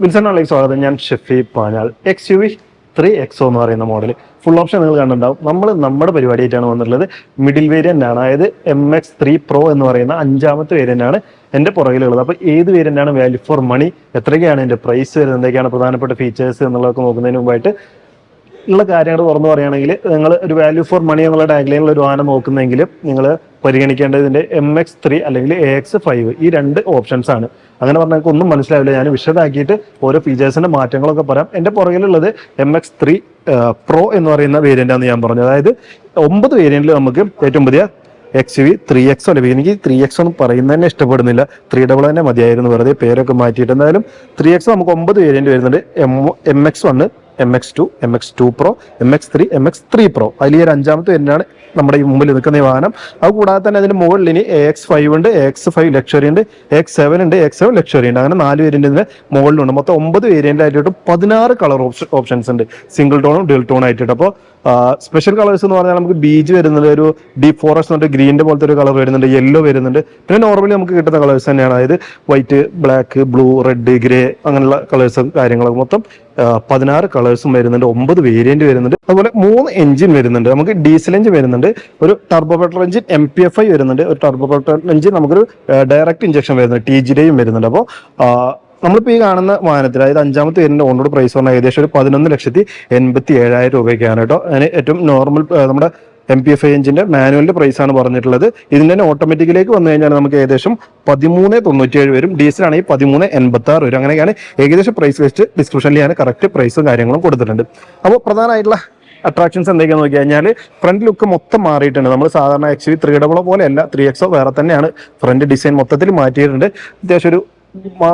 വിൽസണിലേക്ക് സ്വാഗതം. ഞാൻ ഷെഫി പാഞ്ഞാൽ X U V three XO എന്ന് പറയുന്ന മോഡൽ ഫുൾ ഓപ്ഷൻ നിങ്ങൾ കണ്ടിട്ടുണ്ടാവും. നമ്മൾ നമ്മുടെ പരിപാടിയായിട്ടാണ് വന്നിട്ടുള്ളത്. മിഡിൽ വേരിയന്റ് ആണ്. അതായത് എം എക്സ് ത്രീ പ്രോ എന്ന് പറയുന്ന അഞ്ചാമത്തെ വേരിയന്റ് ആണ് എന്റെ പുറകിലുള്ളത്. അപ്പോൾ ഏത് വേരിയന്റ് ആണ് വാല്യൂ ഫോർ മണി എത്രയൊക്കെയാണ് എന്റെ പ്രൈസ് വരുന്നത്? എന്തൊക്കെയാണ് പ്രധാനപ്പെട്ട ഫീച്ചേഴ്സ് എന്നുള്ളതൊക്കെ നോക്കുന്നതിന് മുമ്പായിട്ട് ഉള്ള കാര്യങ്ങൾ തുറന്നു പറയുകയാണെങ്കിൽ നിങ്ങൾ ഒരു വാല്യൂ ഫോർ മണി എന്നുള്ള ടാഗ്ലൈനിൽ ഒരു വാഹനം നോക്കുന്നെങ്കിൽ നിങ്ങൾ പരിഗണിക്കേണ്ടത് ഇതിന്റെ എം എക്സ് ത്രീ അല്ലെങ്കിൽ എ എക്സ് ഫൈവ് ഈ രണ്ട് ഓപ്ഷൻസ് ആണ്. അങ്ങനെ പറഞ്ഞാൽ ഒന്നും മനസ്സിലാവില്ല. ഞാൻ വിശദമാക്കിയിട്ട് ഓരോ ഫീച്ചേഴ്സിന്റെ മാറ്റങ്ങളൊക്കെ പറയാം. എന്റെ പുറകിലുള്ളത് എം എക്സ് ത്രീ പ്രോ എന്ന് പറയുന്ന വേരിയന്റ് ആണ് ഞാൻ പറഞ്ഞത്. അതായത് ഒമ്പത് വേരിയന്റിൽ നമുക്ക് ഏറ്റവും പുതിയ എക്സ് വി ത്രീ എക്സോ ലഭിക്കും. എനിക്ക് ത്രീ എക്സ് ഒന്നും പറയുന്നത് തന്നെ ഇഷ്ടപ്പെടുന്നില്ല. ത്രീ ഡബിൾ തന്നെ മതിയായിരുന്നു. വെറുതെ പേരൊക്കെ മാറ്റിയിട്ട്. എന്തായാലും ത്രീ എക്സ് നമുക്ക് ഒമ്പത് വേരിയന്റ് വരുന്നുണ്ട്. M M X one M X to M X two pro M X three M X three pro അതിൽ ഈ ഒരു അഞ്ചാമത്തെ തന്നെയാണ് നമ്മുടെ ഈ മുമ്പിൽ നിൽക്കുന്ന ഈ വാഹനം. അത് കൂടാതെ തന്നെ അതിന് മുകളിൽ ഇനി എ എക്സ് ഫൈവ് ഉണ്ട് എ എക്സ് ഫൈവ് ലക്ഷറി ഉണ്ട് എക്സ് സെവൻ ഉണ്ട് എക്സ് സെവൻ ലക്ഷറി ഉണ്ട്. അങ്ങനെ നാല് വേരിയന്റ് ഇതിന് മുകളിലുണ്ട്. മൊത്തം ഒമ്പത് വേരിയന്റ് ആയിട്ട് പതിനാറ് കളർ ഓപ്ഷൻസ് ഉണ്ട്. സിംഗിൾ ടോണും ഡ്യുവൽ ടോൺ ആയിട്ട് അപ്പോൾ സ്പെഷ്യൽ കളേഴ്സ് എന്ന് പറഞ്ഞാൽ നമുക്ക് ബീച്ച് വരുന്നുണ്ട് ഒരു ഡീപ് ഫോറസ്റ്റ് എന്നിട്ട് ഗ്രീന്റെ പോലത്തെ ഒരു കളർ വരുന്നുണ്ട് യെല്ലോ വരുന്നുണ്ട്. പിന്നെ നോർമലി നമുക്ക് കിട്ടുന്ന കളേഴ്സ് തന്നെയാണ്. അതായത് white black blue red grey അങ്ങനെയുള്ള കളേഴ്സും കാര്യങ്ങളൊക്കെ മൊത്തം പതിനാറ് കളേഴ്സും വരുന്നുണ്ട് ഒമ്പത് വേരിയന്റ് വരുന്നുണ്ട്. അതുപോലെ മൂന്ന് എഞ്ചിൻ വരുന്നുണ്ട്. നമുക്ക് ഡീസൽ എഞ്ചിൻ വരുന്നുണ്ട് ഒരു turbo petrol engine M P F I വരുന്നുണ്ട്. ഒരു ടർബോ പെട്രോൾ എഞ്ചിൻ നമുക്കൊരു ഡയറക്റ്റ് ഇഞ്ചക്ഷൻ വരുന്നുണ്ട്. ടി ജിയുടെയും വരുന്നുണ്ട്. അപ്പോൾ നമ്മളിപ്പോൾ ഈ കാണുന്ന വാഹനത്തിൽ അതായത് അഞ്ചാമത്തെ വേരിയന്റ് ഓൺറോഡ് പ്രൈസ് പറഞ്ഞാൽ ഏകദേശം ഒരു പതിനൊന്ന് ലക്ഷത്തി എൺപത്തി ഏഴായിരം രൂപയ്ക്കാണ് കേട്ടോ. അതിന് ഏറ്റവും നോർമൽ നമ്മുടെ എം പി എഫ് ഐ എഞ്ചിന്റെ മാനുവലിന്റെ പ്രൈസ് ആണ് പറഞ്ഞിട്ടുള്ളത്. ഇതിന്റെ തന്നെ ഓട്ടോമാറ്റിക്കിലേക്ക് വന്നു കഴിഞ്ഞാൽ നമുക്ക് ഏകദേശം പതിമൂന്ന് തൊണ്ണൂറ്റിയേഴ് വരും. ഡീസൽ ആണെങ്കിൽ പതിമൂന്ന് എൺപത്തി ആറ് വരും. അങ്ങനെയാണ് ഏകദേശം പ്രൈസ് വെച്ച് ഡിസ്ക്രിപ്ഷനിൽ ഞാൻ കറക്റ്റ് പ്രൈസും കാര്യങ്ങളും കൊടുത്തിട്ടുണ്ട്. അപ്പോൾ പ്രധാനമായിട്ടുള്ള അട്രാക്ഷൻസ് എന്തൊക്കെയാന്ന് നോക്കി കഴിഞ്ഞാൽ ഫ്രണ്ട് ലുക്ക് മൊത്തം മാറിയിട്ടുണ്ട്. നമ്മൾ സാധാരണ വി ത്രീ ഡബിളോ പോലെയല്ല ത്രീ എക്സോ വേറെ തന്നെയാണ് ഫ്രണ്ട് ഡിസൈൻ മൊത്തത്തിൽ മാറ്റിയിട്ടുണ്ട്. അത്യാവശ്യം ഒരു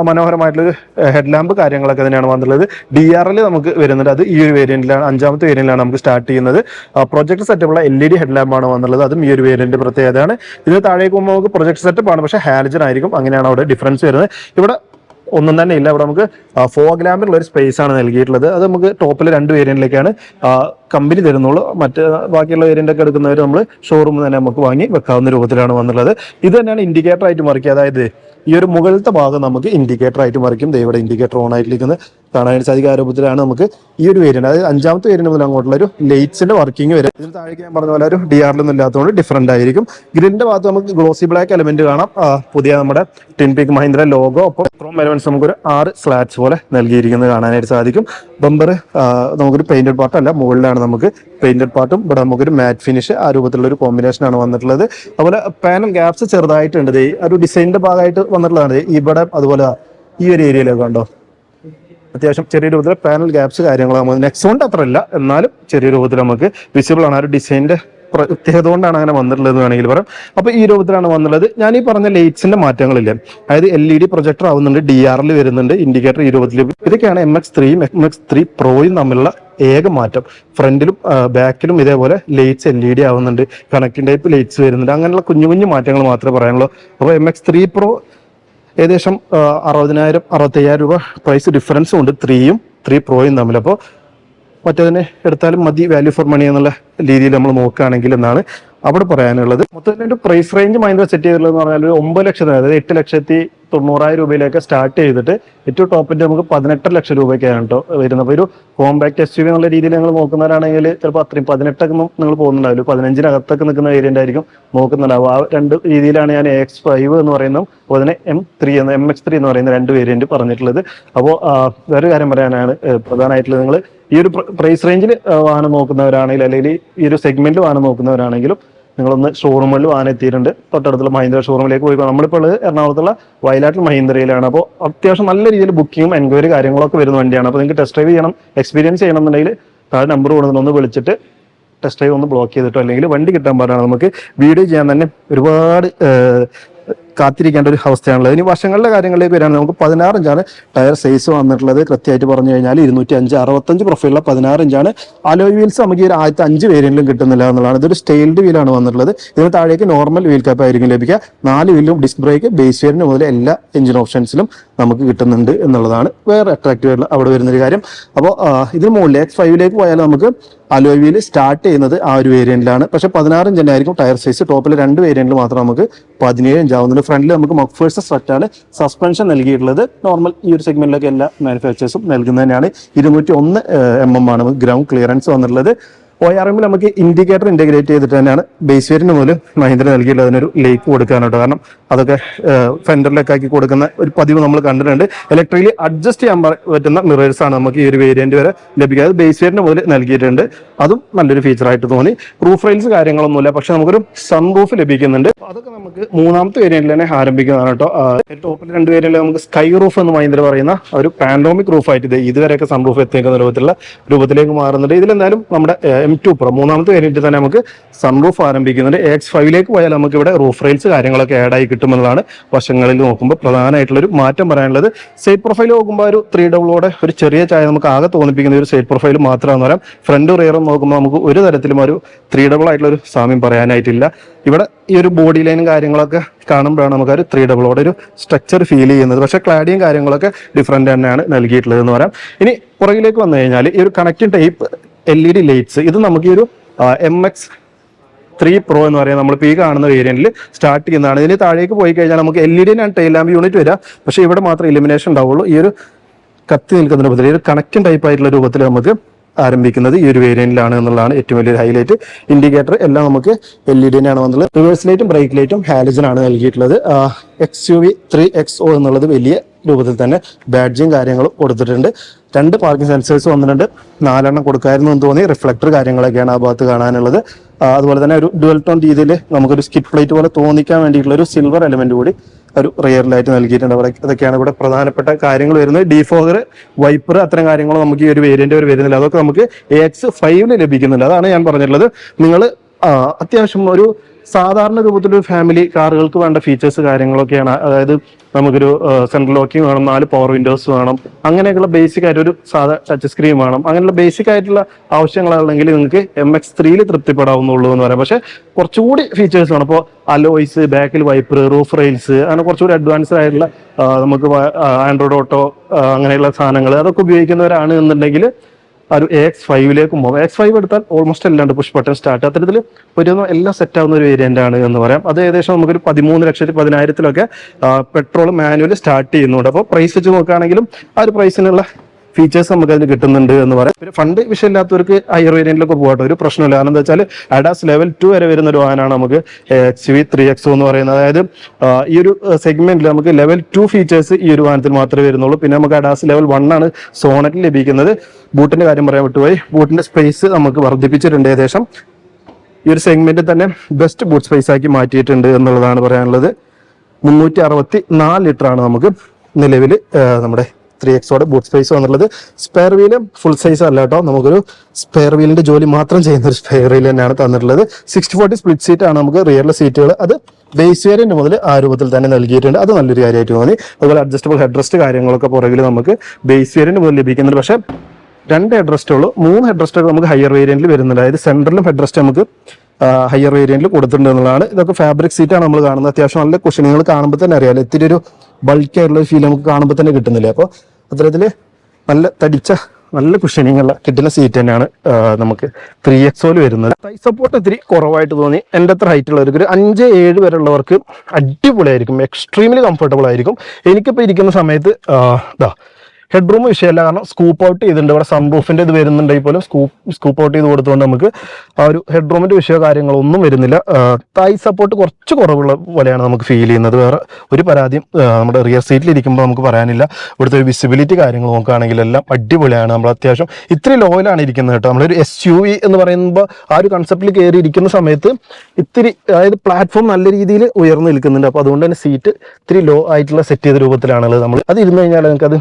മനോഹരമായിട്ടുള്ള ഹെഡ് ലാമ്പ് കാര്യങ്ങളൊക്കെ തന്നെയാണ് വന്നിട്ടുള്ളത്. ഡി ആർ എൽ നമുക്ക് വരുന്നുണ്ട്. അത് ഈ ഒരു വേരിയന്റിലാണ് അഞ്ചാമത്തെ വേരിയന്റിലാണ് നമുക്ക് സ്റ്റാർട്ട് ചെയ്യുന്നത്. പ്രൊജക്ട് സെറ്റപ്പുള്ള എൽ ഇ ഡി ഹെഡ് ലാമ്പാണ് വന്നുള്ളത് അതും ഈ ഒരു വേരിയന്റ് പ്രത്യേകതയാണ്. ഇതിന് താഴേക്ക് പോകുമ്പോൾ നമുക്ക് പ്രൊജക്ട് സെറ്റപ്പ് ആണ്. പക്ഷേ ഹാലജൻ ആയിരിക്കും. അങ്ങനെയാണ് അവിടെ ഡിഫറൻസ് വരുന്നത്. ഇവിടെ ഒന്നും തന്നെ ഇല്ല. ഇവിടെ നമുക്ക് ഫോഗ് ലാമ്പിനുള്ള ഒരു സ്പേസ് ആണ് നൽകിയിട്ടുള്ളത്. അത് നമുക്ക് ടോപ്പിലെ രണ്ട് വേരിയന്റിലേക്കാണ് കമ്പനി തരുന്നുള്ളൂ. മറ്റ് ബാക്കിയുള്ള വേരിയന്റ് ഒക്കെ എടുക്കുന്നവർ നമ്മൾ ഷോറൂമിൽ തന്നെ നമുക്ക് വാങ്ങി വെക്കാവുന്ന രൂപത്തിലാണ് വന്നുള്ളത് ഇത് തന്നെയാണ് ഇൻഡിക്കേറ്റർ ആയിട്ട് മറിക്കുക അതായത് ഈ ഒരു മുകളിലത്തെ ഭാഗം നമുക്ക് ഇൻഡിക്കേറ്റർ ആയിട്ട് മറിക്കും. ഇവിടെ ഇൻഡിക്കേറ്റർ ഓൺ ആയിട്ടിരിക്കുന്നത് കാണാൻ സാധിക്കും ആ രൂപത്തിലാണ് നമുക്ക് ഈ ഒരു വേരിയന്റ് അതായത് അഞ്ചാമത്തെ വേരിയന്റ് മുതൽ അങ്ങോട്ടുള്ള ഒരു ലൈറ്റ്സിന്റെ വർക്കിംഗ് വരും. ഇതിന് താഴേക്ക് ഞാൻ പറഞ്ഞ പോലെ ഒരു ഡി ആറിലൊന്നും ഇല്ലാത്തതുകൊണ്ട് ഡിഫറെന്റ് ആയിരിക്കും. ഗ്രിന്റെ ഭാഗത്ത് നമുക്ക് ഗ്ലോസി ബ്ലാക്ക് എലമെന്റ് കാണാം. പുതിയ നമ്മുടെ ടിൻ മഹീന്ദ്ര ലോഗോ ഒപ്പം ക്രോം എലമെന്റ്സ് നമുക്കൊരു ആറ് സ്ലാറ്റ്സ് പോലെ നൽകിയിരിക്കുന്നത് കാണാനായിട്ട് സാധിക്കും. ബമ്പർ നമുക്കൊരു പെയിന്റഡ് പാർട്ട് അല്ല മുകളിലാണ് നമുക്ക് പെയിന്റഡ് പാർട്ടും ഇവിടെ നമുക്കൊരു മാറ്റ് ഫിനിഷ് ആ രൂപത്തിലുള്ള ഒരു കോമ്പിനേഷൻ ആണ് വന്നിട്ടുള്ളത്. അതുപോലെ പാനൽ ഗ്യാപ്സ് ചെറുതായിട്ടുണ്ട്. ഒരു ഡിസൈനിന്റെ ഭാഗമായിട്ട് വന്നിട്ടുള്ളതാണ്. ഇവിടെ അതുപോലെ ഈ ഒരു ഏരിയയിലൊക്കെ കണ്ടോ? അത്യാവശ്യം ചെറിയ രൂപത്തിൽ പാനൽ ഗ്യാപ്സ് കാര്യങ്ങൾ നമ്മൾ നെക്സോണ്ട് അത്ര ഇല്ല എന്നാലും ചെറിയ രൂപത്തിൽ നമുക്ക് വിസിബിൾ ആണ് ആ ഒരു ഡിസൈന്റെ പ്രത്യേകത കൊണ്ടാണ് അങ്ങനെ വന്നിട്ടുള്ളത് എന്ന് വേണമെങ്കിൽ പറയാം. അപ്പൊ ഈ രൂപത്തിലാണ് വന്നുള്ളത് ഞാൻ ഈ പറഞ്ഞ ലൈറ്റ്സിന്റെ മാറ്റങ്ങളില്ലേ അതായത് എൽ ഇ ഡി പ്രൊജക്ടർ ആവുന്നുണ്ട് ഡി ആറിൽ വരുന്നുണ്ട് ഇൻഡിക്കേറ്റർ ഈ രൂപത്തിൽ ഇതൊക്കെയാണ് എം എക്സ് ത്രീയും എം എക്സ് ത്രീ പ്രോയും തമ്മിലുള്ള ഏക മാറ്റം. ഫ്രണ്ടിലും ബാക്കിലും ഇതേപോലെ ലൈറ്റ്സ് എൽ ഇ ഡി ആവുന്നുണ്ട് കണക്റ്റിംഗ് ടൈപ്പ് ലൈറ്റ്സ് വരുന്നുണ്ട്. അങ്ങനെയുള്ള കുഞ്ഞു കുഞ്ഞു മാറ്റങ്ങൾ മാത്രമേ പറയാനുള്ളൂ. അപ്പോൾ എം എക്സ് ത്രീ പ്രോ ഏകദേശം അറുപതിനായിരം അറുപത്തയ്യായിരം രൂപ പ്രൈസ് ഡിഫറൻസും ഉണ്ട്. ത്രീയും ത്രീ പ്രോയും തമ്മിൽ. അപ്പോൾ മറ്റേതിനെ എടുത്താലും മതി വാല്യൂ ഫോർ മണി എന്നുള്ള രീതിയിൽ നമ്മൾ നോക്കുകയാണെങ്കിൽ എന്നാണ് അവിടെ പറയാനുള്ളത്. മൊത്തത്തിൽ പ്രൈസ് റേഞ്ച് മൈൻഡ് സെറ്റ് ചെയ്തിട്ടുള്ളത് പറഞ്ഞാൽ ഒരു ഒമ്പത് ലക്ഷത്തിന് അതായത് എട്ട് ലക്ഷത്തി തൊണ്ണൂറായിരം രൂപയിലേക്ക് സ്റ്റാർട്ട് ചെയ്തിട്ട് ഏറ്റവും ടോപ്പിന്റെ നമുക്ക് പതിനെട്ട് ലക്ഷം രൂപയ്ക്കാണ് കേട്ടോ വരുന്നത്. അപ്പോൾ ഒരു കോമ്പാക്ട് എസ് യു എന്നുള്ള രീതിയിൽ നിങ്ങൾ നോക്കുന്നവരാണെങ്കിൽ ചിലപ്പോൾ അത്രയും പതിനെട്ടൊക്കെ നിങ്ങൾ പോകുന്നുണ്ടാവില്ല. പതിനഞ്ചിനകത്തൊക്കെ നിൽക്കുന്ന വേരിയന്റ് ആയിരിക്കും നോക്കുന്നുണ്ടാവും ആ രണ്ട് രീതിയിലാണ് ഞാൻ എക്സ് ഫൈവ് എന്ന് പറയുന്നത് അപ്പോൾ തന്നെ എം ത്രീ എന്ന് എം എക്സ് ത്രീ എന്ന് പറയുന്ന രണ്ട് വേരിയന്റ് പറഞ്ഞിട്ടുള്ളത്. അപ്പോൾ വേറെ കാര്യം പറയാനാണ് പ്രധാനമായിട്ടുള്ളത് നിങ്ങൾ ഈ ഒരു പ്രൈസ് റേഞ്ചിൽ വാഹനം നോക്കുന്നവരാണെങ്കിൽ അല്ലെങ്കിൽ ഈ ഒരു സെഗ്മെന്റ് വാഹനം നോക്കുന്നവരാണെങ്കിലും നിങ്ങളൊന്ന് ഷോറൂമിൽ വാഹനം എത്തിയിട്ടുണ്ട് തൊട്ടടുത്തുള്ള മഹീന്ദ്ര ഷോറൂമിലേക്ക് പോയി. നമ്മളിപ്പോൾ ഉള്ളത് എറണാകുളത്തുള്ള വയലാട്ടിൽ മഹീന്ദ്രയിലാണ്. അപ്പോൾ അത്യാവശ്യം നല്ല രീതിയിൽ ബുക്കിങ്ങും എൻക്വയറി കാര്യങ്ങളൊക്കെ വരുന്ന വണ്ടിയാണ്. അപ്പോൾ നിങ്ങൾക്ക് ടെസ്റ്റ് ഡ്രൈവ് ചെയ്യണം എക്സ്പീരിയൻസ് ചെയ്യണം എന്നുണ്ടെങ്കിൽ താഴെ നമ്പർ കൊടുത്തിട്ട് ഒന്ന് വിളിച്ചിട്ട് ടെസ്റ്റ് ഡ്രൈവ് ഒന്ന് ബ്ലോക്ക് ചെയ്തിട്ടോ അല്ലെങ്കിൽ വണ്ടി കിട്ടാൻ പാടാണ്. നമുക്ക് വീഡിയോ ചെയ്യാൻ തന്നെ ഒരുപാട് കാത്തിരിക്കേണ്ട ഒരു അവസ്ഥയാണുള്ളത്. ഇനി വർഷങ്ങളിലെ കാര്യങ്ങളിലേക്ക് വരികയാണെങ്കിൽ നമുക്ക് പതിനാറ് ഇഞ്ചാണ് ടയർ സൈസ് വന്നിട്ടുള്ളത്. കൃത്യമായിട്ട് പറഞ്ഞു കഴിഞ്ഞാൽ ഇരുന്നൂറ്റി അഞ്ച് അറുപത്തഞ്ച് പ്രൊഫൈലുള്ള പതിനാറ് ഇഞ്ചാണ്. അലോയ് വീൽസ് നമുക്ക് ഈ ആദ്യത്തെ അഞ്ച് വേരിയന്റിലും കിട്ടുന്നില്ല എന്നുള്ളതാണ്. ഇതൊരു സ്റ്റൈൽഡ് വീലാണ് വന്നിട്ടുള്ളത്. ഇതിന് താഴേക്ക് നോർമൽ വീൽ കാപ്പ് ആയിരിക്കും ലഭിക്കുക. നാല് വീലും ഡിസ്ക് ബ്രേക്ക് ബേസ് വേരിന് മുതൽ എല്ലാ എഞ്ചിൻ ഓപ്ഷൻസിലും നമുക്ക് കിട്ടുന്നുണ്ട് എന്നുള്ളതാണ് വേറെ അട്രാക്റ്റീവ് ആയിട്ടുള്ള അവിടെ വരുന്നൊരു കാര്യം. അപ്പോൾ ഇതിന് മുകളിൽ എക്സ് ഫൈവിലേക്ക് പോയാൽ നമുക്ക് അലോവിയിൽ സ്റ്റാർട്ട് ചെയ്യുന്നത് ആ ഒരു വേരിയന്റിലാണ് പക്ഷേ പതിനാറ് ഇഞ്ച് ആയിരിക്കും ടയർ സൈസ് ടോപ്പിൽ രണ്ട് വേരിയന്റിൽ മാത്രം നമുക്ക് പതിനേഴ് ഇഞ്ച് ആവുന്നുണ്ട് ഫ്രണ്ടിൽ നമുക്ക് മക്ഫേഴ്സ് സ്ട്രക്റ്റാണ് സസ്പെൻഷൻ നൽകിയിട്ടുള്ളത്. നോർമൽ ഈ ഒരു സെഗ്മെന്റിലൊക്കെ എല്ലാ മാനുഫാക്ചേഴ്സും നൽകുന്നതന്നെയാണ് ഇരുന്നൂറ്റി ഒന്ന് എം എം ആണ്. ഗ്രൗണ്ട് ക്ലിയറൻസ് വന്നിട്ടുള്ളത്. ഒ ആർ എമ്മിൽ നമുക്ക് ഇൻഡിക്കേറ്റർ ഇന്റഗ്രേറ്റ് ചെയ്തിട്ട് തന്നെയാണ് ബേസ് വേരിന് പോലും മഹീന്ദ്ര നൽകിയിട്ടുള്ള അതിനൊരു ലേക്ക് കൊടുക്കാനായിട്ട്. കാരണം അതൊക്കെ ഫെൻഡറിലൊക്കെ ആക്കി കൊടുക്കുന്ന ഒരു പതിവ് നമ്മൾ കണ്ടിട്ടുണ്ട്. ഇലക്ട്രിക്കലി അഡ്ജസ്റ്റ് ചെയ്യാൻ പറ്റുന്ന മിറേഴ്സ് ആണ് നമുക്ക് ഈ ഒരു വേരിയന്റ് വരെ ലഭിക്കുക അത് ബേസ് വേരിന് പോലും നൽകിയിട്ടുണ്ട്. അതും നല്ലൊരു ഫീച്ചർ ആയിട്ട് തോന്നി. റൂഫ് റെയിൽസ് കാര്യങ്ങളൊന്നുമില്ല. പക്ഷെ നമുക്കൊരു സൺ റൂഫ് ലഭിക്കുന്നുണ്ട് അതൊക്കെ നമുക്ക് മൂന്നാമത്തെ വേരിയന്റിൽ തന്നെ ആരംഭിക്കുന്നതാണ് കേട്ടോ. ടോപ്പിൽ രണ്ട് വേരിയന്റിൽ നമുക്ക് സ്കൈ റൂഫ് എന്ന് മഹീന്ദ്ര പറയുന്ന ഒരു പാൻഡോമിക് റൂഫ് ആയിട്ട് ഇത് ഇതുവരെയൊക്കെ സൺ റൂഫ് എത്തിയേക്കുന്ന രൂപത്തിലുള്ള രൂപത്തിലേക്ക് മാറുന്നുണ്ട്. ഇതിലെന്തായാലും നമ്മുടെ എം ടു പ്രോ മൂന്നാമത്തെ വേരിയന്റ് തന്നെ നമുക്ക് സൺ റൂഫ് ആരംഭിക്കുന്നുണ്ട് എക്സ് ഫൈവിലേക്ക് പോയാൽ നമുക്ക് ഇവിടെ റൂഫ് റെയിൽസ് കാര്യങ്ങളൊക്കെ ആഡ് ആയി കിട്ടുമെന്നതാണ് വശങ്ങളിൽ നോക്കുമ്പോൾ പ്രധാനമായിട്ടുള്ള ഒരു മാറ്റം പറയാനുള്ളത്. സൈഡ് പ്രൊഫൈൽ നോക്കുമ്പോൾ ഒരു ത്രീ ഡബിളോടെ ഒരു ചെറിയ ചായ നമുക്ക് ആകെ തോന്നിപ്പിക്കുന്ന ഒരു സൈഡ് പ്രൊഫൈൽ മാത്രമാണെന്ന് പറയാം. ഫ്രണ്ട് റിയറും നോക്കുമ്പോൾ നമുക്ക് ഒരു തരത്തിലും ഒരു ത്രീ ഡബിൾ ആയിട്ടുള്ള ഒരു സാമ്യം പറയാനായിട്ടില്ല. ഇവിടെ ഈ ഒരു ബോഡി ലൈനും കാര്യങ്ങളൊക്കെ കാണുമ്പോഴാണ് നമുക്ക് ഒരു ത്രീ ഡബിളോടെ ഒരു സ്ട്രക്ചർ ഫീൽ ചെയ്യുന്നത്. പക്ഷേ ക്ലാഡിയും കാര്യങ്ങളൊക്കെ ഡിഫറെന്റ് തന്നെയാണ് നൽകിയിട്ടുള്ളത് എന്ന് പറയാം. ഇനി പുറകിലേക്ക് വന്നു കഴിഞ്ഞാൽ ഈ ഒരു connecting type L E D lights ഇത് നമുക്ക് ഈ ഒരു എം എക്സ് ത്രീ പ്രോ എന്ന് പറയുന്നത് നമ്മളിപ്പോൾ ഈ കാണുന്ന വേരിയന്റിൽ സ്റ്റാർട്ട് ചെയ്യുന്നതാണ്. ഇതിന് താഴേക്ക് പോയി കഴിഞ്ഞാൽ നമുക്ക് എൽ ഇ ഡിനാണ് ടൈൽ ലാമ്പ് യൂണിറ്റ് വരിക പക്ഷേ ഇവിടെ മാത്രം ഇലിമിനേഷൻ ഉണ്ടാവുള്ളൂ. ഈ ഒരു കത്തി നിൽക്കുന്ന രൂപത്തിൽ ഒരു കണക്റ്റിംഗ് ടൈപ്പ് ആയിട്ടുള്ള രൂപത്തിൽ നമുക്ക് ആരംഭിക്കുന്നത് ഈ ഒരു വേരിയന്റിലാണ് എന്നുള്ളതാണ് ഏറ്റവും വലിയൊരു ഹൈലൈറ്റ് ഇൻഡിക്കേറ്റർ എല്ലാം നമുക്ക് എൽ ഇ ഡിനാണ് വന്നുള്ളത് റിവേഴ്സ് ലൈറ്റും ബ്രേക്ക് ലൈറ്റും ഹാലിജനാണ് ആണ് നൽകിയിട്ടുള്ളത്. X U V three X O എന്നുള്ളത് വലിയ രൂപത്തിൽ തന്നെ ബാഡ്ജും കാര്യങ്ങളും കൊടുത്തിട്ടുണ്ട്. രണ്ട് പാർക്കിംഗ് സെൻസേഴ്സ് വന്നിട്ടുണ്ട്. നാലെണ്ണം കൊടുക്കായിരുന്നു എന്ന് തോന്നി. റിഫ്ലക്ടർ കാര്യങ്ങളൊക്കെയാണ് ആ ഭാഗത്ത് കാണാനുള്ളത്. അതുപോലെ തന്നെ ഒരു ഡുവൽ ടോൺ രീതിയിൽ നമുക്കൊരു സ്കിറ്റ് പ്ലേറ്റ് പോലെ തോന്നിക്കാൻ വേണ്ടിയിട്ടുള്ള ഒരു സിൽവർ എലമെന്റ് കൂടി ഒരു റിയറിലായിട്ട് നൽകിയിട്ടുണ്ട്. അവിടെ ഇതൊക്കെയാണ് ഇവിടെ പ്രധാനപ്പെട്ട കാര്യങ്ങൾ വരുന്നത്. ഡിഫോഗർ വൈപ്പർ അത്തരം കാര്യങ്ങൾ നമുക്ക് ഈ ഒരു വേരിയന്റ് ഒരു വരുന്നില്ല. അതൊക്കെ നമുക്ക് എ എക്സ് ഫൈവിൽ ലഭിക്കുന്നുണ്ട്. അതാണ് ഞാൻ പറഞ്ഞിട്ടുള്ളത്. നിങ്ങൾ അത്യാവശ്യം ഒരു സാധാരണ രൂപത്തിലൊരു ഫാമിലി കാറുകൾക്ക് വേണ്ട ഫീച്ചേഴ്സ് കാര്യങ്ങളൊക്കെയാണ്. അതായത് നമുക്കൊരു സെൻട്രൽ ലോക്കിംഗ് വേണം നാല് പവർ വിൻഡോസ് വേണം അങ്ങനെയൊക്കെയുള്ള ബേസിക് ആയിട്ട് ഒരു സാധാ ടച്ച് സ്ക്രീൻ വേണം. അങ്ങനെയുള്ള ബേസിക് ആയിട്ടുള്ള ആവശ്യങ്ങളാണെങ്കിൽ നിങ്ങൾക്ക് എം എക്സ് ത്രീയിൽ തൃപ്തിപ്പെടാവുന്നുള്ളൂ എന്ന് പറയാം. പക്ഷെ കുറച്ചുകൂടി ഫീച്ചേഴ്സ് വേണം. അപ്പോൾ അലോയ്സ് ബാക്കിൽ വൈപ്പർ റൂഫ് റെയിൽസ് അങ്ങനെ കുറച്ചുകൂടി അഡ്വാൻസ്ഡ് ആയിട്ടുള്ള നമുക്ക് ആൻഡ്രോയിഡ് ഓട്ടോ അങ്ങനെയുള്ള സാധനങ്ങൾ അതൊക്കെ ഉപയോഗിക്കുന്നവരാണ് എന്നുണ്ടെങ്കിൽ ഒരു എക്സ് ഫൈവിലേക്ക് പോകും എക്സ് ഫൈവ് എടുത്താൽ ഓൾമോസ്റ്റ് എല്ലാം പുഷ് ബട്ടൺ സ്റ്റാർട്ട് അത്തരത്തിൽ ഒരു എല്ലാം സെറ്റ് ആവുന്ന ഒരു വേരിയന്റ് ആണ് എന്ന് പറയാം. അത് ഏകദേശം നമുക്കൊരു പതിമൂന്ന് ലക്ഷത്തി പതിനായിരത്തിലൊക്കെ പെട്രോൾ മാനുവൽ സ്റ്റാർട്ട് ചെയ്യുന്നുണ്ട്. അപ്പോൾ പ്രൈസ് വെച്ച് നോക്കുകയാണെങ്കിലും ആ ഒരു പ്രൈസിനുള്ള ഫീച്ചേഴ്സ് നമുക്ക് അതിന് കിട്ടുന്നുണ്ട് എന്ന് പറയാം. പിന്നെ ഫണ്ട് വിഷയമില്ലാത്തവർക്ക് ഹയർ വേരിയന്റിലൊക്കെ പോകട്ടെ ഒരു പ്രശ്നമില്ല. കാരണം എന്താ വെച്ചാൽ അഡാസ് ലെവൽ ടു വരെ വരുന്ന ഒരു വാഹനമാണ് നമുക്ക് എക്സ് വി ത്രീ എക്സ് എന്ന് പറയുന്നത്. അതായത് ഈ ഒരു സെഗ്മെന്റിൽ നമുക്ക് ലെവൽ ടു ഫീച്ചേഴ്സ് ഈ ഒരു വാഹനത്തിൽ മാത്രമേ വരുന്നുള്ളൂ. പിന്നെ നമുക്ക് അഡാസ് ലെവൽ വൺ ആണ് സോണറ്റിൽ ലഭിക്കുന്നത്. ബൂട്ടിന്റെ കാര്യം പറയാൻ വിട്ടുപോയി. ബൂട്ടിന്റെ സ്പേസ് നമുക്ക് വർദ്ധിപ്പിച്ചിട്ടുണ്ട് ഏകദേശം. ഈ ഒരു സെഗ്മെന്റിൽ തന്നെ ബെസ്റ്റ് ബൂട്ട് സ്പേസ് ആക്കി മാറ്റിയിട്ടുണ്ട് എന്നുള്ളതാണ് പറയാനുള്ളത്. മുന്നൂറ്റി അറുപത്തി നാല് ലിറ്റർ ആണ് നമുക്ക് നിലവിൽ നമ്മുടെ ത്രീ എക്സോടെ ബൂട്ട് സ്പേസ് വന്നുള്ളത് സ്പെയർ വീൽ ഫുൾ സൈസ് അല്ല കേട്ടോ. നമുക്കൊരു സ്പെയർ വീലിന്റെ ജോലി മാത്രം ചെയ്യുന്ന ഒരു സ്പെയർ വീൽ തന്നെയാണ് തന്നിട്ടുള്ളത്. സിക്സ്റ്റി ഫോർട്ടി സ്പ്ലിറ്റ് സീറ്റ് ആണ് നമുക്ക് റിയറിലെ സീറ്റുകൾ അത് ബേസ് വേരിയന്റ് മുതൽ ആ രൂപത്തിൽ തന്നെ നൽകിയിട്ടുണ്ട്. അത് നല്ലൊരു കാര്യമായിട്ട് തോന്നി. അതുപോലെ അഡ്ജസ്റ്റബിൾ ഹെഡ് റെസ്റ്റ് കാര്യങ്ങളൊക്കെ പുറകിൽ നമുക്ക് ബേസ് വേരിയന്റ് മുതൽ ലഭിക്കുന്നുണ്ട്. പക്ഷേ രണ്ട് ഹെഡ് റെസ്റ്റുള്ളൂ മൂന്ന് ഹെഡ് റെസ്റ്റ് നമുക്ക് ഹയർ വേരിയന്റിൽ വരുന്നുണ്ട്. അതായത് സെൻട്രലും ഹെഡ് റെസ്റ്റ് നമുക്ക് ഹയർ വേരിയന്റിൽ കൊടുത്തിട്ടുണ്ട് എന്നുള്ളതാണ്. ഇതൊക്കെ ഫാബ്രിക് സീറ്റാണ് നമ്മൾ കാണുന്നത്. അത്യാവശ്യം നല്ല കുഷനുകൾ കാണുമ്പോൾ തന്നെ അറിയാലോ. ഇത്തിരി ഒരു ബൾക്ക് ആയിട്ടുള്ള ഫീൽ നമുക്ക് കാണുമ്പോൾ തന്നെ കിട്ടുന്നില്ല. അപ്പോൾ അത്തരത്തിൽ നല്ല തടിച്ച നല്ല കുഷനിങ് ഉള്ള കിട്ടുന്ന സീറ്റ് തന്നെയാണ് നമുക്ക് ത്രീ എക്സോയിൽ വരുന്നത്. തൈ സപ്പോർട്ട് ഇത്തിരി കുറവായിട്ട് തോന്നി. എന്റെ അത്ര ഹൈറ്റ് ഉള്ളവർക്ക് ഒരു അഞ്ച് ഏഴ് വരെ ഉള്ളവർക്ക് അടിപൊളിയായിരിക്കും. എക്സ്ട്രീംലി കംഫർട്ടബിൾ ആയിരിക്കും. എനിക്കിപ്പോൾ ഇരിക്കുന്ന സമയത്ത് ദാ ഹെഡ് റൂം വിഷയമല്ല. കാരണം സ്കൂപ്പ് ഔട്ട് ചെയ്തിട്ടുണ്ട്. ഇവിടെ സൺറൂഫിന്റെ ഇത് വരുന്നുണ്ടെങ്കിൽ പോലും സ്കൂപ്പ് സ്കൂപ്പ് ഔട്ട് ചെയ്ത് കൊടുത്തുകൊണ്ട് നമുക്ക് ആ ഒരു ഹെഡ് റൂമിന്റെ വിഷയോ കാര്യങ്ങളൊന്നും വരുന്നില്ല. തായ് സപ്പോർട്ട് കുറച്ച് കുറവുള്ള പോലെയാണ് നമുക്ക് ഫീൽ ചെയ്യുന്നത്. വേറെ ഒരു പരാതിയും നമ്മുടെ റിയർ സീറ്റിൽ ഇരിക്കുമ്പോൾ നമുക്ക് പറയാനില്ല. ഇവിടുത്തെ ഒരു വിസിബിലിറ്റി കാര്യങ്ങൾ നോക്കുകയാണെങ്കിൽ എല്ലാം അടിപൊളിയാണ്. നമ്മൾ അത്യാവശ്യം ഇത്തിരി ലോയിലാണ് ഇരിക്കുന്നത് കേട്ടോ. നമ്മളൊരു എസ് യു വി എന്ന് പറയുമ്പോൾ ആ ഒരു കൺസെപ്റ്റിൽ കയറി ഇരിക്കുന്ന സമയത്ത് ഇത്തിരി അതായത് പ്ലാറ്റ്ഫോം നല്ല രീതിയിൽ ഉയർന്നു നിൽക്കുന്നുണ്ട്. അപ്പോൾ അതുകൊണ്ട് തന്നെ സീറ്റ് ഇത്തിരി ലോ ആയിട്ടുള്ള സെറ്റ് ചെയ്ത രൂപത്തിലാണുള്ളത്. നമ്മൾ അത് ഇരുന്ന് കഴിഞ്ഞാൽ നിങ്ങൾക്ക് അത്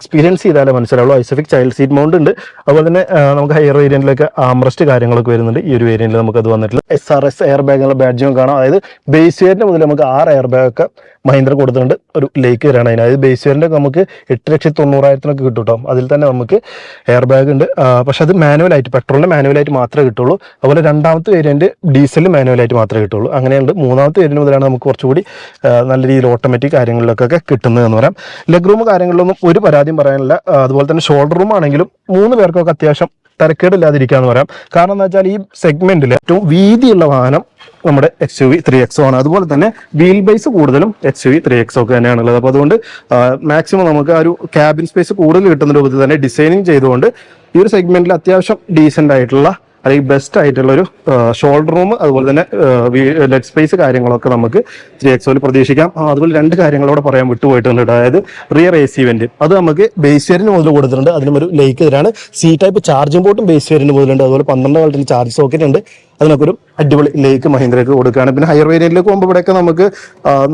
എക്സ്പീരിയൻസ് ചെയ്താലേ മനസ്സിലാവുള്ളൂ. ഐസഫിക് ചൈൽഡ് സീറ്റ് മൗണ്ട് ഉണ്ട്. അതുപോലെ തന്നെ നമുക്ക് ഹയർ വേരിയന്റിലൊക്കെ ആംറസ്റ്റ് കാര്യങ്ങളൊക്കെ വരുന്നുണ്ട്. ഈ ഒരു വേരിയന്റിൽ നമുക്ക് അത് വന്നിട്ടില്ല. എസ് ആർ എസ് എയർ ബാഗുള്ള ബാഡ്ജും കാണാം. അതായത് ബേസ് വേരിയന്റ് മുതൽ നമുക്ക് ആറ് എയർ ബാഗ് ഒക്കെ മഹീന്ദ്ര കൊടുത്തിട്ടുണ്ട്. ഒരു ലേക്ക് വരാണ് അതിന്. അതായത് ബേസ് വെയറിന്റെ നമുക്ക് എട്ട് ലക്ഷത്തി തൊണ്ണൂറായിരത്തിനൊക്കെ കിട്ടും കേട്ടോ അതിൽ തന്നെ നമുക്ക് എയർ ബാഗ് ഉണ്ട് പക്ഷേ അത് മാനുവലായിട്ട് പെട്രോളിന്റെ മാനുവലായിട്ട് മാത്രമേ കിട്ടുള്ളൂ. അതുപോലെ രണ്ടാമത്തെ വേരിയന്റ് ഡീസൽ മാനുവലായിട്ട് മാത്രമേ കിട്ടുള്ളൂ. അങ്ങനെയുണ്ട്. മൂന്നാമത്തെ വേരിയന്റ് മുതലാണ് നമുക്ക് കുറച്ചുകൂടി നല്ല രീതിയിൽ ഓട്ടോമാറ്റിക് കാര്യങ്ങളിലൊക്കെ കിട്ടുന്നത് എന്ന് പറയാം. ലെഗ് റൂം കാര്യങ്ങളിലൊന്നും ഒരു പരാതിയും പറയാനില്ല അതുപോലെ തന്നെ ഷോൾഡർ റൂം ആണെങ്കിലും മൂന്ന് പേർക്കൊക്കെ അത്യാവശ്യം തരക്കേടില്ലാതിരിക്കാന്ന് പറയാം. കാരണം എന്താ വെച്ചാൽ ഈ സെഗ്മെന്റിൽ ഏറ്റവും വീതിയുള്ള വാഹനം നമ്മുടെ യു വി ത്രീ എക്സോ ആണ്. അതുപോലെ തന്നെ വീൽ ബേസ് കൂടുതലും യു വി ത്രീ എക്സോ ഒക്കെ തന്നെയാണുള്ളത്. അപ്പോൾ അതുകൊണ്ട് മാക്സിമം നമുക്ക് ആ ഒരു ക്യാബിൻ സ്പേസ് കൂടുതൽ കിട്ടുന്ന രൂപത്തിൽ തന്നെ ഡിസൈനിങ് ചെയ്തുകൊണ്ട് ഈ ഒരു സെഗ്മെന്റിൽ അത്യാവശ്യം ഡീസെന്റ് ആയിട്ടുള്ള അല്ലെങ്കിൽ ബെസ്റ്റ് ആയിട്ടുള്ള ഒരു ഷോൾഡർ റൂം അതുപോലെ തന്നെ ലെഗ് സ്പേസ് കാര്യങ്ങളൊക്കെ നമുക്ക് ത്രീ എക്സോയിൽ പ്രതീക്ഷിക്കാം. അതുപോലെ രണ്ട് കാര്യങ്ങളോട് പറയാൻ വിട്ടുപോയിട്ടുണ്ട്. അതായത് റിയർ എ സി വെന്റ് അത് നമുക്ക് ബേസ് വേരിന് മുതൽ കൊടുത്തിട്ടുണ്ട്. അതിനും ഒരു ലേക്ക് ഇതിലാണ് സി ടൈപ്പ് ചാർജിംഗ് പോർട്ടും ബേസ് വേരിന് മുതലുണ്ട്. അതുപോലെ പന്ത്രണ്ട് വോൾട്ടിന് ചാർജ് സോക്കറ്റ് ഉണ്ട്. അതിനൊക്കെ ഒരു അടിപൊളി ലേക്ക് മഹീന്ദ്രക്ക് കൊടുക്കുകയാണ്. പിന്നെ ഹയർ വേരിയന്റിലേക്ക് പോകുമ്പോൾ ഇവിടെയൊക്കെ നമുക്ക്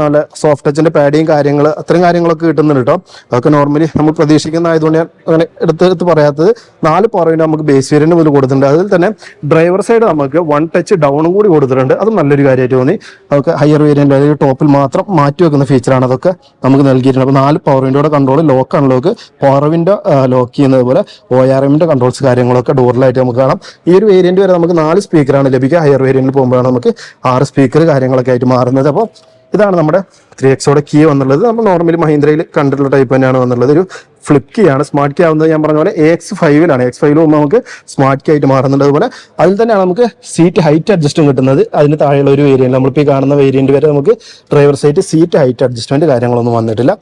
നല്ല സോഫ്റ്റ് ടച്ചിന്റെ പാഡിയും കാര്യങ്ങൾ അത്രയും കാര്യങ്ങളൊക്കെ കിട്ടുന്നുണ്ട് കേട്ടോ അതൊക്കെ നോർമലി നമ്മൾ പ്രതീക്ഷിക്കുന്ന ആയതുകൊണ്ട് ഞാൻ അങ്ങനെ എടുത്ത് എടുത്ത് പറയാത്തത് നാല് പവറിന് നമുക്ക് ബേസ് വേരിയന്റ് മുതൽ കൊടുത്തിട്ടുണ്ട്. അതിൽ തന്നെ ഡ്രൈവർ സൈഡ് നമുക്ക് വൺ ടച്ച് ഡൗണും കൂടി കൊടുത്തിട്ടുണ്ട്. അതും നല്ലൊരു കാര്യമായിട്ട് തോന്നി. അതൊക്കെ ഹയർ വേരിയന്റ് അതായത് ടോപ്പിൽ മാത്രം മാറ്റി വെക്കുന്ന ഫീച്ചറാണ് അതൊക്കെ നമുക്ക് നൽകിയിട്ടുണ്ട്. അപ്പോൾ നാല് power വിൻഡോയുടെ control lock unlock power window lock ചെയ്യുന്നത് പോലെ ഒ ആർ എമ്മിന്റെ കൺട്രോൾസ് കാര്യങ്ങളൊക്കെ ഡോറിലായിട്ട് നമുക്ക് കാണാം. ഈ ഒരു വേരിയന്റ് വരെ നമുക്ക് നാല് സ്പീക്കറാണ് ലഭിക്കുക. ഹയർ വേരിയന്റിൽ പോകുമ്പോഴാണ് നമുക്ക് ആറ് സ്പീക്കർ കാര്യങ്ങളൊക്കെ ആയിട്ട് മാറുന്നത്. അപ്പോൾ ഇതാണ് നമ്മുടെ ത്രീ എക്സോടെ കീ വന്നുള്ളത്. നമ്മൾ നോർമലി മഹീന്ദ്രയിൽ കണ്ടിട്ടുള്ള ടൈപ്പ് തന്നെയാണ് വന്നുള്ളത്. ഒരു ഫ്ലിപ്പ് കീ ആണ്. സ്മാർട്ട് കീ ആവുന്നത് ഞാൻ പറഞ്ഞ പോലെ എ എക്സ് ഫൈവിലാണ് എക്സ് ഫൈവിൽ പോകുമ്പോൾ നമുക്ക് സ്മാർട്ട് കീ ആയിട്ട് മാറുന്നുണ്ട്. അതുപോലെ അതിൽ തന്നെയാണ് നമുക്ക് സീറ്റ് ഹൈറ്റ് അഡ്ജസ്റ്റും കിട്ടുന്നത്. അതിന് താഴെയുള്ള ഒരു വേരിയന്റ് നമ്മളിപ്പോൾ ഈ കാണുന്ന വേരിയന്റ് വരെ നമുക്ക് driver side seat height adjustment കാര്യങ്ങളൊന്നും വന്നിട്ടില്ല.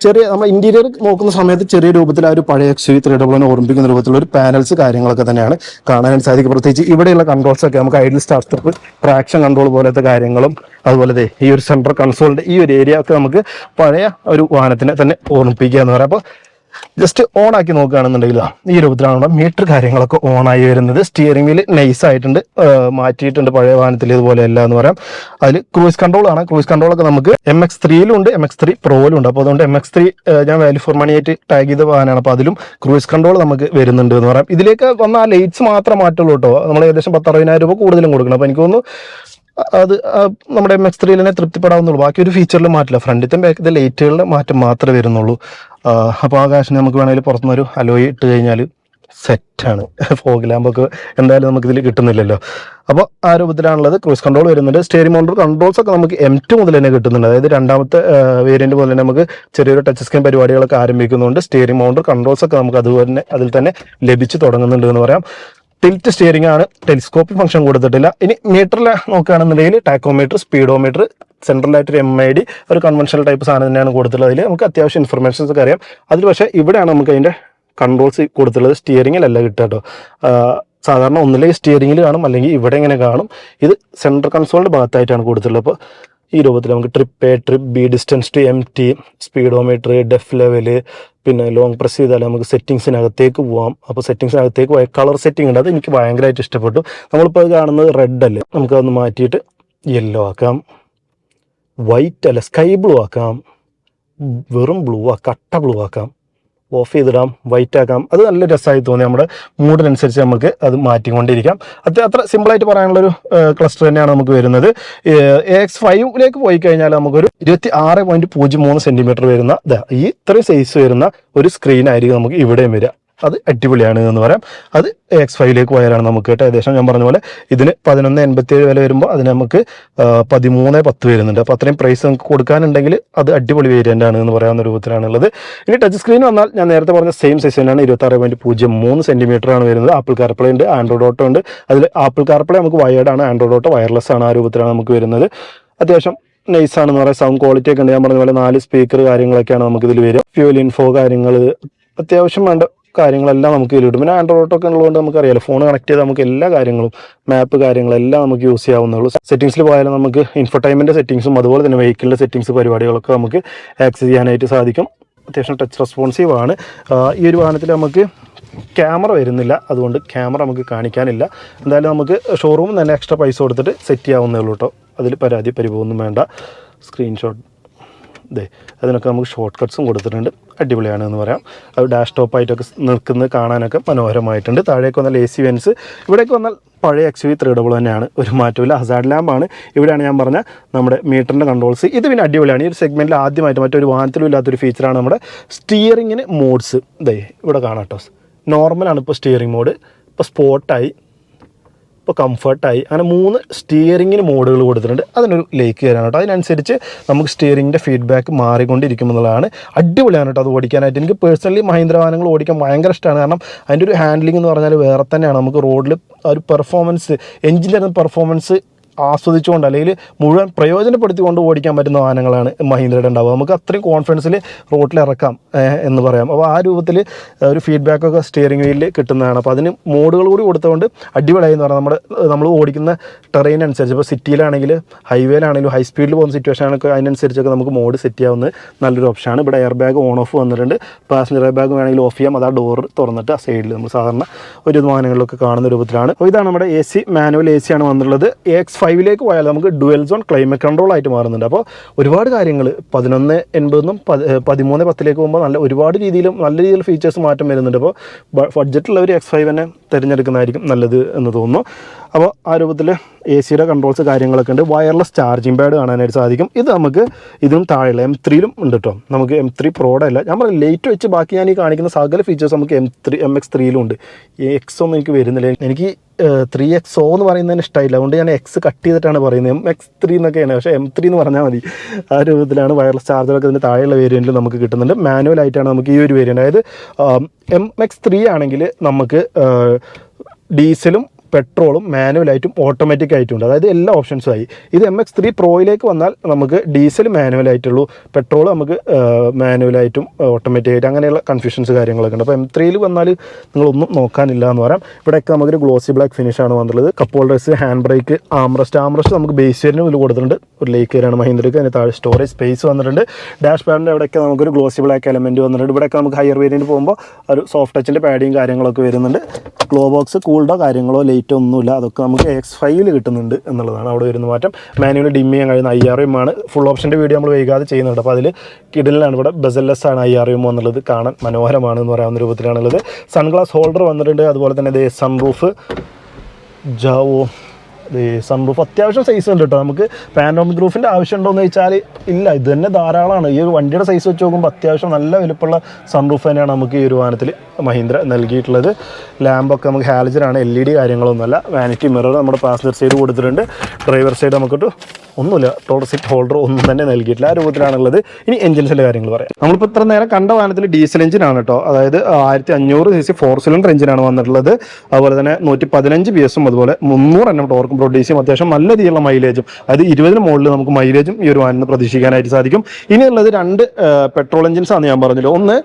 ചെറിയ നമ്മൾ ഇന്റീരിയർ നോക്കുന്ന സമയത്ത് ചെറിയ രൂപത്തിൽ ആ ഒരു പഴയ എക്സ് ത്രീ ഡബിളിനെ ഓർമ്മിപ്പിക്കുന്ന രൂപത്തിലുള്ള ഒരു പാനൽസ് കാര്യങ്ങളൊക്കെ തന്നെയാണ് കാണാനായിട്ട് സാധിക്കും പ്രത്യേകിച്ച് ഇവിടെയുള്ള കൺട്രോൾസ് ഒക്കെ നമുക്ക് ഐഡിൽ സ്റ്റാർട്ടപ്പ് ട്രാക്ഷൻ കൺട്രോൾ പോലത്തെ കാര്യങ്ങളും അതുപോലെ ഈ ഒരു സെൻട്രൽ കൺസോളിന്റെ ഈ ഒരു ഏരിയ ഒക്കെ നമുക്ക് പഴയ ഒരു വാഹനത്തിനെ തന്നെ ഓർമ്മിപ്പിക്കുക എന്ന് പറയാം. അപ്പോൾ ജസ്റ്റ് ഓൺ ആക്കി നോക്കുകയാണെന്നുണ്ടെങ്കിൽ ഈ രൂപത്തിലാണ് മീറ്റർ കാര്യങ്ങളൊക്കെ ഓൺ ആയി വരുന്നത്. സ്റ്റിയറിംഗ് വീൽ നൈസ് ആയിട്ടുണ്ട്. മാറ്റിയിട്ടുണ്ട് പഴയ വാഹനത്തിൽ ഇതുപോലെ അല്ല എന്ന് പറയാം. അതിൽ ക്രൂസ് കൺട്രോൾ ആണ്. ക്രൂസ് കൺട്രോൾ ഒക്കെ നമുക്ക് എം എക്സ് ത്രീയിലും ഉണ്ട്. എം എക്സ് ത്രീ പ്രോയിലും ഉണ്ട്. അപ്പോൾ അതുകൊണ്ട് എം എക്സ് ത്രീ ഞാൻ വാല്യൂ ഫോർ മണി ആയിട്ട് ടാഗ് ചെയ്ത വാഹനമാണ്. അപ്പോൾ അതിലും ക്രൂസ് കൺട്രോൾ നമുക്ക് വരുന്നുണ്ട് എന്ന് പറയാം. ഇതിലേക്ക് വന്ന ആ ലൈറ്റ്സ് മാത്രം മാറ്റുള്ളൂ കേട്ടോ. നമ്മൾ ഏകദേശം പത്ത് അറുപതിനായിരം രൂപ കൂടുതലും കൊടുക്കണം. അപ്പോൾ എനിക്ക് തോന്നുന്നു അത് നമ്മുടെ എം എക്സ് ത്രീലിനെ തൃപ്തിപ്പെടാവുന്നുള്ളൂ ബാക്കി ഒരു ഫീച്ചറിൽ മാറ്റില്ല. ഫ്രണ്ടിലത്തെ ബാക്കിലത്തെ ലൈറ്റുകളുടെ മാറ്റം മാത്രമേ വരുന്നുള്ളൂ. അപ്പോൾ ആ കാശിന് നമുക്ക് വേണമെങ്കിൽ പുറത്തുനിന്ന് ഒരു അലോയി ഇട്ട് കഴിഞ്ഞാൽ സെറ്റാണ് ഫോഗ് ലാമ്പൊക്കെ എന്തായാലും നമുക്ക് ഇതിൽ കിട്ടുന്നില്ലല്ലോ. അപ്പോൾ ആ രൂപത്തിലാണുള്ളത്. ക്രൂസ് കൺട്രോൾ വരുന്നുണ്ട്. സ്റ്റേറിംഗ് മോണ്ടർ കൺട്രോൾസ് ഒക്കെ നമുക്ക് എം ടു മുതൽ തന്നെ കിട്ടുന്നുണ്ട്. അതായത് രണ്ടാമത്തെ വേരിയന്റ് മുതൽ തന്നെ നമുക്ക് ചെറിയൊരു ടച്ച് സ്ക്രീൻ പരിപാടികളൊക്കെ ആരംഭിക്കുന്നുണ്ട്. സ്റ്റേറിംഗ് മൗണ്ടർ കൺട്രോൾസ് ഒക്കെ നമുക്ക് അതുപോലെ അതിൽ തന്നെ ലഭിച്ചു തുടങ്ങുന്നുണ്ട് എന്ന് പറയാം. ടിൽറ്റ് സ്റ്റിയറിംഗ് ആണ്. ടെലിസ്കോപ്പിക് ഫംഗ്ഷൻ കൊടുത്തിട്ടില്ല. ഇനി മീറ്ററിൽ നോക്കുകയാണെന്നുണ്ടെങ്കിൽ ടാക്കോമീറ്റർ സ്പീഡോമീറ്റർ സെൻട്രലായിട്ട് ഒരു എം ഐ ഡി ഒരു കൺവെൻഷണൽ ടൈപ്പ് സാധനം തന്നെയാണ് കൊടുത്തിട്ടുള്ളത്. അതിൽ നമുക്ക് അത്യാവശ്യം ഇൻഫർമേഷൻസ് ഒക്കെ അറിയാം. അതിൽ പക്ഷേ ഇവിടെയാണ് നമുക്ക് അതിന്റെ കൺട്രോൾസ് കൊടുത്തിട്ടുള്ളത്. സ്റ്റിയറിങ്ങിലല്ല കിട്ടുക കേട്ടോ സാധാരണ ഒന്നിലേക്ക് സ്റ്റിയറിങ്ങിൽ കാണും. അല്ലെങ്കിൽ ഇവിടെ ഇങ്ങനെ കാണും. ഇത് സെൻട്രൽ കൺസോളിന്റെ ഭാഗത്തായിട്ടാണ് കൊടുത്തിട്ടുള്ളത്. അപ്പോൾ ഈ രൂപത്തിൽ നമുക്ക് trip A trip B distance to empty speedometer DEF level പിന്നെ ലോങ് പ്രസ് ചെയ്താൽ നമുക്ക് സെറ്റിങ്സിനകത്തേക്ക് പോവാം. അപ്പോൾ സെറ്റിങ്സിനകത്തേക്ക് പോയ കളർ സെറ്റിംഗ് ഉണ്ട്. അത് എനിക്ക് ഭയങ്കരമായിട്ട് ഇഷ്ടപ്പെട്ടു. നമ്മളിപ്പോൾ കാണുന്നത് റെഡ് അല്ലേ? നമുക്കതൊന്ന് മാറ്റിയിട്ട് യെല്ലോ ആക്കാം. വൈറ്റ് അല്ല സ്കൈ ബ്ലൂ ആക്കാം. വെറും ബ്ലൂ ആ കട്ട ബ്ലൂ ആക്കാം. ഓഫ് ചെയ്തിടാം വൈറ്റ് ആക്കാം അത് നല്ല രസമായി തോന്നി നമ്മുടെ മൂഡിനനുസരിച്ച് നമുക്ക് അത് മാറ്റിക്കൊണ്ടിരിക്കാം. അത് അത്ര സിമ്പിളായിട്ട് പറയാനുള്ളൊരു ക്ലസ്റ്റർ തന്നെയാണ് നമുക്ക് വരുന്നത്. എ എക്സ് ഫൈവിലേക്ക് പോയി കഴിഞ്ഞാൽ നമുക്കൊരു ഇരുപത്തി ആറ് പോയിന്റ് പൂജ്യം മൂന്ന് സെന്റിമീറ്റർ വരുന്ന ഈ ഇത്രയും സൈസ് വരുന്ന ഒരു സ്ക്രീൻ ആയിരിക്കും നമുക്ക് ഇവിടെയും വരിക. അത് അടിപൊളിയാണ് എന്ന് പറയാം. അത് എക്സ് ഫൈവിലേക്ക് പോയാലാണ് നമുക്ക് കേട്ടോ ഏകദേശം ഞാൻ പറഞ്ഞ പോലെ ഇതിന് പതിനൊന്ന് എൺപത്തി ഏഴ് വില വരുമ്പോൾ അതിന് നമുക്ക് പതിമൂന്ന് പത്ത് വരുന്നുണ്ട്. അപ്പോൾ അത്രയും പ്രൈസ് നമുക്ക് കൊടുക്കാനുണ്ടെങ്കിൽ അത് അടിപൊളി വേരിയന്റ് ആണ് എന്ന് പറയാവുന്ന രൂപത്തിലാണുള്ളത്. ഇനി ടച്ച് സ്ക്രീൻ വന്നാൽ ഞാൻ നേരത്തെ പറഞ്ഞ സെയിം സൈസ് തന്നെയാണ്. ഇരുപത്തി ആറ് പോയിന്റ് പൂജ്യം മൂന്ന് സെന്റിമീറ്റർ ആണ് വരുന്നത്. ആപ്പിൾ കാർപ്ലേ ഉണ്ട് ആൻഡ്രോയിഡ് ഓട്ടോ ഉണ്ട്. അതിൽ ആപ്പിൾ കാർപ്ലേ നമുക്ക് വയേർഡ് ആണ് ആൻഡ്രോയിഡ് ഓട്ടോ വയർലെസ് ആണ് ആ രൂപത്തിലാണ് നമുക്ക് വരുന്നത്. അത്യാവശ്യം നൈസ് ആണെന്ന് പറയാം. സൗണ്ട് ക്വാളിറ്റി ഒക്കെ ഉണ്ട്. ഞാൻ പറഞ്ഞ പോലെ നാല് സ്പീക്കർ കാര്യങ്ങളൊക്കെയാണ് നമുക്കിതിൽ വരിക. ഫ്യൂൽ ഇൻഫോ കാര്യങ്ങൾ അത്യാവശ്യം വേണ്ട കാര്യങ്ങളെല്ലാം നമുക്ക് ഇതിൽ കിട്ടും പിന്നെ ആൻഡ്രോയിഡ് ഒക്കെ ഉള്ളതുകൊണ്ട് നമുക്കറിയാലോ ഫോൺ കണക്ട് ചെയ്ത് നമുക്ക് എല്ലാ കാര്യങ്ങളും മാപ്പ് കാര്യങ്ങളെല്ലാം നമുക്ക് യൂസ് ചെയ്യാവുന്നുള്ളൂ സെറ്റിംഗ്സിൽ പോയാലും നമുക്ക് ഇൻഫർടൈൻമെന്റ് സെറ്റിംഗ്സും അതുപോലെ തന്നെ വെഹിക്കിളിന്റെ സെറ്റിംഗ്സ് പരിപാടികളൊക്കെ നമുക്ക് ആക്സസ് ചെയ്യാനായിട്ട് സാധിക്കും. അത്യാവശ്യം ടച്ച് റെസ്പോൺസീവ് ആണ്. ഈ ഒരു വാഹനത്തിൽ നമുക്ക് ക്യാമറ വരുന്നില്ല. അതുകൊണ്ട് ക്യാമറ നമുക്ക് കാണിക്കാനില്ല. എന്തായാലും നമുക്ക് ഷോറൂമിൽ തന്നെ എക്സ്ട്രാ പൈസ കൊടുത്തിട്ട് സെറ്റ് ചെയ്യാവുന്നേ ഉള്ളൂ കേട്ടോ. അതിൽ പരാതി പരിഭവമൊന്നും വേണ്ട. സ്ക്രീൻഷോട്ട് ഇതേ അതിനൊക്കെ നമുക്ക് ഷോർട്ട് കട്ട്സും കൊടുത്തിട്ടുണ്ട്. അടിപൊളിയാണ് എന്ന് പറയാം. അത് ഡാഷ് ടോപ്പായിട്ടൊക്കെ നിൽക്കുന്നത് കാണാനൊക്കെ മനോഹരമായിട്ടുണ്ട്. താഴേക്ക് വന്നാൽ എ സി വെൻസ് ഇവിടേക്ക് വന്നാൽ പഴയ എക്സ് വി ത്രീ ഡബിൾ തന്നെയാണ്. ഒരു മാറ്റമില്ല ഹസാഡ് ലാമ്പാണ് ഇവിടെയാണ് ഞാൻ പറഞ്ഞ നമ്മുടെ മീറ്ററിന്റെ കൺട്രോൾസ് ഇത് പിന്നെ അടിപൊളിയാണ്. ഈ ഒരു സെഗ്മെന്റിൽ ആദ്യമായിട്ട് മറ്റൊരു വാഹനത്തിലും ഇല്ലാത്തൊരു ഫീച്ചറാണ് നമ്മുടെ സ്റ്റിയറിങ്ങിന് മോഡ്സ് ഇതേ ഇവിടെ കാണാം കേട്ടോ നോർമലാണ് ഇപ്പോൾ സ്റ്റിയറിംഗ് മോഡ് ഇപ്പോൾ സ്പോട്ടായി ഇപ്പോൾ കംഫർട്ടായി അങ്ങനെ മൂന്ന് സ്റ്റിയറിങ്ങിന് മോഡുകൾ കൊടുത്തിട്ടുണ്ട്. അതിനൊരു ലേക്ക് വരാൻ കേട്ടോ. അതിനനുസരിച്ച് നമുക്ക് സ്റ്റിയറിങ്ങിന്റെ ഫീഡ്ബാക്ക് മാറിക്കൊണ്ടിരിക്കും എന്നുള്ളതാണ് അടിപൊളിയാണ് കേട്ടോ അത് ഓടിക്കാനായിട്ട്. എനിക്ക് പേഴ്സണലി മഹീന്ദ്ര വാഹനങ്ങൾ ഓടിക്കാൻ ഭയങ്കര ഇഷ്ടമാണ്. കാരണം അതിന്റെ ഒരു ഹാൻഡ്ലിംഗ് എന്ന് പറഞ്ഞാൽ വേറെ തന്നെയാണ്. നമുക്ക് റോഡിൽ ഒരു പെർഫോമൻസ് എഞ്ചിന്റെ പെർഫോമൻസ് ആസ്വദിച്ചുകൊണ്ട് അല്ലെങ്കിൽ മുഴുവൻ പ്രയോജനപ്പെടുത്തിക്കൊണ്ട് ഓടിക്കാൻ പറ്റുന്ന വാഹനങ്ങളാണ് മഹീന്ദ്രയുടെ ഉണ്ടാവുക. നമുക്ക് അത്രയും കോൺഫിഡൻസിൽ റോട്ടിൽ ഇറക്കാം എന്ന് പറയാം. അപ്പോൾ ആ രൂപത്തിൽ ഒരു ഫീഡ്ബാക്കൊക്കെ സ്റ്റിയറിംഗ് വീലിൽ കിട്ടുന്നതാണ്. അപ്പോൾ അതിന് മോഡുകൾ കൂടി കൊടുത്തുകൊണ്ട് അടിപൊളിയായി എന്ന് പറഞ്ഞാൽ നമ്മുടെ നമ്മൾ ഓടിക്കുന്ന ടെറൈൻ അനുസരിച്ച്. ഇപ്പോൾ സിറ്റിയിലാണെങ്കിൽ ഹൈവേയിലാണെങ്കിലും ഹൈ സ്പീഡിൽ പോകുന്ന സിറ്റുവേഷൻ ആണെങ്കിൽ അതിനനുസരിച്ചൊക്കെ നമുക്ക് മോഡ് സെറ്റ് ചെയ്യാവുന്ന നല്ലൊരു ഓപ്ഷനാണ് ഇവിടെ എയർ ബാഗ് ഓൺ ഓഫ് വന്നിട്ടുണ്ട്. പാസഞ്ചർ എയർ ബാഗ് വേണമെങ്കിൽ ഓഫ് ചെയ്യാം. അത് ആ ഡോർ തുറന്നിട്ട് ആ സൈഡിൽ നമ്മൾ സാധാരണ ഒരു വാഹനങ്ങളിലൊക്കെ കാണുന്ന രൂപത്തിലാണ്. അപ്പോൾ ഇതാണ് നമ്മുടെ A C manual A C ആണ് വന്നിട്ടുള്ളത്. എക്സ് ഫൈവിലേക്ക് പോയാൽ നമുക്ക് ഡുവൽ സോൺ ക്ലൈമറ്റ് കൺട്രോൾ ആയിട്ട് മാറുന്നുണ്ട്. അപ്പോൾ ഒരുപാട് കാര്യങ്ങൾ പതിനൊന്ന് എൺപതെന്നും പതിമൂന്ന് പത്തിലേക്ക് പോകുമ്പോൾ നല്ല ഒരുപാട് രീതിയിലും നല്ല രീതിയിൽ ഫീച്ചേഴ്സ് മാറ്റം വരുന്നുണ്ട്. അപ്പോൾ ബഡ്ജറ്റുള്ളവർ എക്സ് ഫൈവ് തന്നെ തിരഞ്ഞെടുക്കുന്നതായിരിക്കും നല്ലത് എന്ന് തോന്നുന്നു. അപ്പോൾ ആ രൂപത്തിൽ എ സിയുടെ കൺട്രോൾസ് കാര്യങ്ങളൊക്കെ ഉണ്ട്. വയർലെസ് ചാർജിങ് പാഡ് കാണാനായിട്ട് സാധിക്കും. ഇത് നമുക്ക് ഇതിനും താഴെയുള്ള എം ത്രീയിലും ഉണ്ട് കേട്ടോ നമുക്ക് എം ത്രീ പ്രോയുടെ അല്ല. പറയും ലേറ്റ് വെച്ച് ബാക്കി ഞാൻ ഈ കാണിക്കുന്ന സകല ഫീച്ചേഴ്സ് നമുക്ക് എം ത്രീ എം എക്സ് ത്രീയിലും ഉണ്ട്. എക്സ് ഒന്നും എനിക്ക് വരുന്നില്ല. എനിക്ക് ത്രീ എക്സ് ഒ എന്ന് പറയുന്നതിന് ഇഷ്ടമായില്ല അതുകൊണ്ട് ഞാൻ എക്സ് കട്ട് ചെയ്തിട്ടാണ് പറയുന്നത്. എം എക്സ് ത്രീ എന്നൊക്കെയാണ്. പക്ഷേ എം ത്രീ എന്ന് പറഞ്ഞാൽ മതി. ആ രൂപത്തിലാണ് വയർലെസ് ചാർജറൊക്കെ ഇതിന്റെ താഴെയുള്ള വേരിയന്റിൽ നമുക്ക് കിട്ടുന്നുണ്ട്. മാനുവൽ ആയിട്ടാണ് നമുക്ക് ഈ ഒരു വേരിയന്റ് അതായത് എം എക്സ് ത്രീ ആണെങ്കിൽ നമുക്ക് ഡീസലും പെട്രോളും മാനുവലായിട്ടും ഓട്ടോമാറ്റിക് ആയിട്ടും ഉണ്ട് അതായത് എല്ലാ ഓപ്ഷൻസും ആയി. ഇത് എം എക്സ് ത്രീ പ്രോയിലേക്ക് വന്നാൽ നമുക്ക് ഡീസൽ മാനുവലായിട്ടുള്ളൂ പെട്രോൾ നമുക്ക് മാനുവലായിട്ടും ഓട്ടോമാറ്റിക് ആയിട്ട് അങ്ങനെയുള്ള കൺഫ്യൂഷൻസ് കാര്യങ്ങളൊക്കെ ഉണ്ട്. അപ്പോൾ എം ത്രീയിൽ വന്നാൽ നിങ്ങളൊന്നും നോക്കാനില്ല എന്ന് പറയാം. ഇവിടെയൊക്കെ നമുക്കൊരു ഗ്ലോസി ബ്ലാക്ക് ഫിനിഷാണ് വന്നിട്ടുള്ളത്. Cup holders hand brake armrest armrest നമുക്ക് ബേസ് വേരിന് ഇതിൽ കൊടുത്തിട്ടുണ്ട്. ഒരു ലേക്ക് വരെയാണ് മഹീന്ദ്രക്ക് അതിന് താഴെ സ്റ്റോറേജ് സ്പേസ് വന്നിട്ടുണ്ട്. ഡാഷ് പാഡിന്റെ അവിടെയൊക്കെ നമുക്കൊരു ഗ്ലോസി ബ്ലാക്ക് എലമെന്റ് വന്നിട്ടുണ്ട്. ഇവിടെയൊക്കെ നമുക്ക് ഹയർ വേരിയന്റ് പോകുമ്പോൾ ഒരു സോഫ്റ്റ് ടച്ചിന്റെ പാഡിയും കാര്യങ്ങളൊക്കെ വരുന്നുണ്ട്. ഗ്ലോ ബോക്സ് കൂൾഡോ കാര്യങ്ങളോ ലൈറ്റോ ഒന്നുമില്ല. അതൊക്കെ നമുക്ക് എക്സ് ഫൈവിൽ കിട്ടുന്നുണ്ട് എന്നുള്ളതാണ് അവിടെ വരുന്ന മാറ്റം. മാനുവൽ ഡിം ചെയ്യാൻ കഴിയുന്ന ഐ ആർ എം ആണ്. ഫുൾ ഓപ്ഷന്റെ വീഡിയോ നമ്മൾ വൈകാതെ ചെയ്യുന്നുണ്ട്. അപ്പോൾ അതിൽ കിഡിലാണ് ഇവിടെ ബെസല്ലസ് ആണ് ഐ ആർ എം എന്നുള്ളത് കാണാൻ മനോഹരമാണ് എന്ന് പറയാവുന്ന രൂപത്തിലാണുള്ളത്. സൺഗ്ലാസ് ഹോൾഡർ വന്നിട്ടുണ്ട്. അതുപോലെ തന്നെ ദേ സൺറൂഫ് ജാവോ ഈ സൺറൂഫ് അത്യാവശ്യം സൈസ് ഉണ്ട് കേട്ടോ നമുക്ക് പാനോമിക് റൂഫിന്റെ ആവശ്യം എന്ന് വെച്ചാൽ ഇല്ല. ഇത് തന്നെ ധാരാളമാണ്. ഈ ഒരു വണ്ടിയുടെ സൈസ് വെച്ച് നോക്കുമ്പോൾ അത്യാവശ്യം നല്ല വലുപ്പമുള്ള സൺറൂഫ് തന്നെയാണ് നമുക്ക് ഈ ഒരു വാഹനത്തിൽ മഹീന്ദ്ര നൽകിയിട്ടുള്ളത്. ലാമ്പൊക്കെ നമുക്ക് ഹാലജനാണ് എൽ ഇ ഡി കാര്യങ്ങളൊന്നുമല്ല. വാനിറ്റി മിറർ നമ്മുടെ പാസഞ്ചർ സൈഡ് കൊടുത്തിട്ടുണ്ട്. ഡ്രൈവർ സൈഡ് നമുക്കിട്ട് ഒന്നുമില്ല. ടോട്ടൽ സീറ്റ് ഹോൾഡർ ഒന്നും തന്നെ നൽകിയിട്ടില്ല. ആ രൂപത്തിലാണുള്ളത്. ഇനി എഞ്ചിൻസിന്റെ കാര്യങ്ങൾ പറയാം. നമ്മളിപ്പോൾ ഇത്ര നേരം കണ്ട വാഹനത്തിൽ ഡീസൽ എഞ്ചിനാണ് കേട്ടോ അതായത് ആയിരത്തി അഞ്ഞൂറ് സി സി ഫോർ സിലിണ്ടർ എഞ്ചിനാണ് വന്നിട്ടുള്ളത്. അതുപോലെ തന്നെ നൂറ്റി പതിനഞ്ച് ബി എസും അതുപോലെ മുന്നൂറ് എണ്ണം ടോർക്കും പ്രൊഡ്യൂസും അത്യാവശ്യം നല്ല രീതിയിലുള്ള മൈലേജും അതായത് ഇരുപതിന് മുകളിൽ നമുക്ക് മൈലേജും ഈ ഒരു വാനിന് പ്രതീക്ഷിക്കാനായിട്ട് സാധിക്കും. ഇനിയുള്ളത് രണ്ട് പെട്രോൾ എഞ്ചിൻസ് ആണ് ഞാൻ പറഞ്ഞത്. ഒന്ന്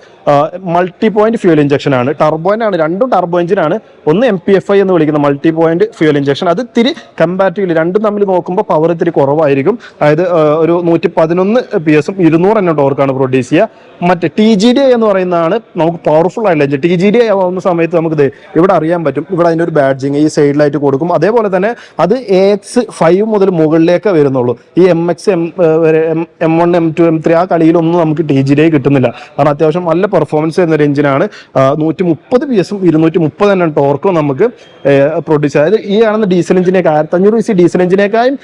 മൾട്ടി പോയിന്റ് ഫ്യൂൽ ഇഞ്ചക്ഷൻ ആണ്. ടർബോയിൻ ആണ് രണ്ടും ടർബോ എഞ്ചിനാണ് ഒന്ന് എം പി എഫ് ഐ എന്ന് വിളിക്കുന്ന മൾട്ടി പോയിന്റ് ഫ്യൂൽ ഇഞ്ചക്ഷൻ അത് ഇത്തിരി കമ്പാരിറ്റീവ്ലി രണ്ടും തമ്മിൽ നോക്കുമ്പോൾ പവർ ഇത്തിരി കുറവായിരിക്കും. അതായത് ഒരു നൂറ്റി പതിനൊന്ന് പി എസും ഇരുന്നൂറ് എണ്ണം ടോർക്കാണ് പ്രൊഡ്യൂസ് ചെയ്യുക മറ്റേ ടി ജി ഡി ഐ എന്ന് പറയുന്നതാണ് നമുക്ക് പവർഫുൾ ആയിട്ടുള്ള എഞ്ചിൻ ടി ജി ഡി ആവുന്ന സമയത്ത് നമുക്ക് ഇവിടെ അറിയാൻ പറ്റും. ഇവിടെ അതിന്റെ ഒരു ബാഡ്ജിങ് ഈ സൈഡിലായിട്ട് കൊടുക്കും. അതേപോലെ തന്നെ അത് എ എക്സ് ഫൈവ് മുതൽ മുകളിലേക്ക് വരുന്നുള്ളൂ. ഈ M X M M one M two M three ആ കളിയിലൊന്നും നമുക്ക് ടി ജി ഡേ കിട്ടുന്നില്ല. കാരണം അത്യാവശ്യം നല്ല പെർഫോമൻസ് എന്നൊരു ഒരു എഞ്ചിനാണ് നൂറ്റി മുപ്പത് പി എസും ഇരുന്നൂറ്റി മുപ്പത് എണ്ണം ടോർക്കും നമുക്ക് പ്രൊഡ്യൂസ് അതായത് ഈ ആണെന്ന് ഡീസൽ എഞ്ചിനേക്കാൾ ആയിരത്തി അഞ്ഞൂറ് സി ഡീസൽ എഞ്ചിനേക്കാളും